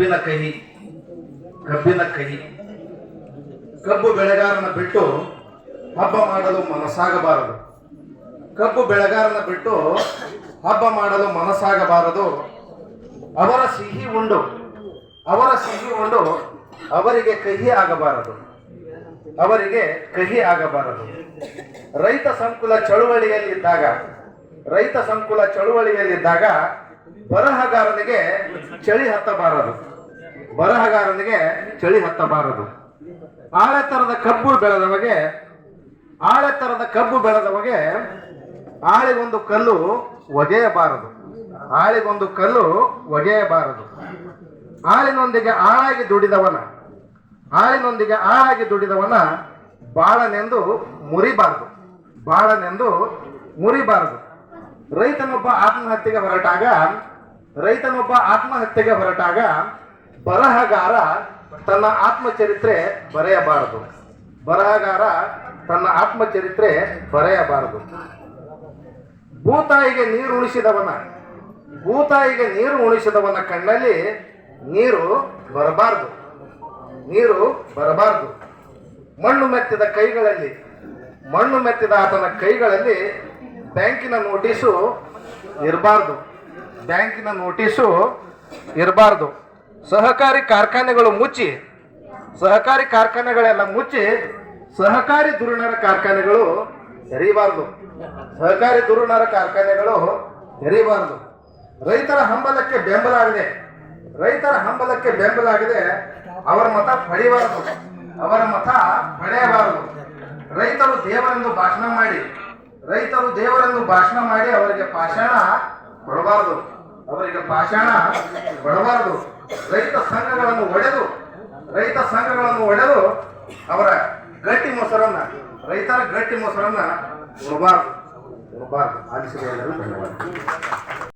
ಕಬ್ಬಿನ ಕಹಿ ಕಬ್ಬಿನ ಕಹಿ. ಕಬ್ಬು ಬೆಳೆಗಾರನ ಬಿಟ್ಟು ಹಬ್ಬ ಮಾಡಲು ಮನಸ್ಸಾಗಬಾರದು. ಕಬ್ಬು ಬೆಳೆಗಾರನ ಬಿಟ್ಟು ಹಬ್ಬ ಮಾಡಲು ಮನಸ್ಸಾಗಬಾರದು. ಅವರ ಸಿಹಿ ಉಂಡು. ಅವರ ಸಿಹಿ ಉಂಡು. ಅವರಿಗೆ ಕಹಿ ಆಗಬಾರದು. ಅವರಿಗೆ ಕಹಿ ಆಗಬಾರದು. ರೈತ ಸಂಕುಲ ಚಳುವಳಿಯಲ್ಲಿದ್ದಾಗ, ರೈತ ಸಂಕುಲ ಚಳುವಳಿಯಲ್ಲಿದ್ದಾಗ ಬರಹಗಾರನಿಗೆ ಚಳಿ ಹತ್ತಬಾರದು. ಬರಹಗಾರನಿಗೆ ಚಳಿ ಹತ್ತಬಾರದು. ಆಳೆತ್ತರದ ಕಬ್ಬು ಬೆಳೆದವಗೆ ಆಳೆತ್ತರದ ಕಬ್ಬು ಬೆಳೆದವಗೆ ಆಳಿಗೊಂದು ಕಲ್ಲು ಒಗೆಯಬಾರದು. ಆಳಿಗೊಂದು ಕಲ್ಲು ಒಗೆಯಬಾರದು. ಆಳಿನೊಂದಿಗೆ ಆಳಾಗಿ ದುಡಿದವನ, ಆಳಿನೊಂದಿಗೆ ಆಳಾಗಿ ದುಡಿದವನ ಬಾಳನೆಂದು ಮುರಿಬಾರದು. ಬಾಳನೆಂದು ಮುರಿಬಾರದು. ರೈತನೊಬ್ಬ ಆತ್ಮಹತ್ಯೆಗೆ ಹೊರಟಾಗ, ರೈತನೊಬ್ಬ ಆತ್ಮಹತ್ಯೆಗೆ ಹೊರಟಾಗ ಬರಹಗಾರ ತನ್ನ ಆತ್ಮಚರಿತ್ರೆ ಬರೆಯಬಾರದು. ಬರಹಗಾರ ತನ್ನ ಆತ್ಮಚರಿತ್ರೆ ಬರೆಯಬಾರದು. ಭೂತಾಯಿಗೆ ನೀರು ಉಣಿಸಿದವನ, ಭೂತಾಯಿಗೆ ನೀರು ಉಣಿಸಿದವನ ಕಣ್ಣಲ್ಲಿ ನೀರು ಬರಬಾರದು. ನೀರು ಬರಬಾರದು. ಮಣ್ಣು ಮೆತ್ತಿದ ಕೈಗಳಲ್ಲಿ, ಮಣ್ಣು ಮೆತ್ತಿದ ಆತನ ಕೈಗಳಲ್ಲಿ ಬ್ಯಾಂಕಿನ ನೋಟಿಸು ಇರಬಾರ್ದು. ಬ್ಯಾಂಕಿನ ನೋಟಿಸು ಇರಬಾರ್ದು. ಸಹಕಾರಿ ಕಾರ್ಖಾನೆಗಳು ಮುಚ್ಚಿ, ಸಹಕಾರಿ ಕಾರ್ಖಾನೆಗಳೆಲ್ಲ ಮುಚ್ಚಿ, ಸಹಕಾರಿ ದುರುಣರ ಕಾರ್ಖಾನೆಗಳು ತೆರೀಬಾರ್ದು. ಸಹಕಾರಿ ದುರುಣರ ಕಾರ್ಖಾನೆಗಳು ತೆರೀಬಾರ್ದು. ರೈತರ ಹಂಬಲಕ್ಕೆ ಬೆಂಬಲ ಆಗಿದೆ. ರೈತರ ಹಂಬಲಕ್ಕೆ ಬೆಂಬಲ ಆಗಿದೆ. ಅವರ ಮತ ಪಡೆಯಬಾರದು. ಅವರ ಮತ ಪಡೆಯಬಾರದು. ರೈತರು ದೇವರೆಂದು ಭಾಷಣ ಮಾಡಿ, ರೈತರು ದೇವರೆಂದು ಭಾಷಣ ಮಾಡಿ ಅವರಿಗೆ ಪಾಷಾಣ ಕೊಡಬಾರದು. ಅವರಿಗೆ ಪಾಷಾಣ ಕೊಡಬಾರದು. ರೈತ ಸಂಘಗಳನ್ನು ಒಡೆದು, ರೈತ ಸಂಘಗಳನ್ನು ಒಡೆದು ಅವರ ಗಟ್ಟಿ ಮೊಸರನ್ನ, ರೈತರ ಗಟ್ಟಿ ಮೊಸರನ್ನ ಒಬ್ಬ ಒಬ್ಬ ಆಲಿಸಿದ ಧನ್ಯವಾದ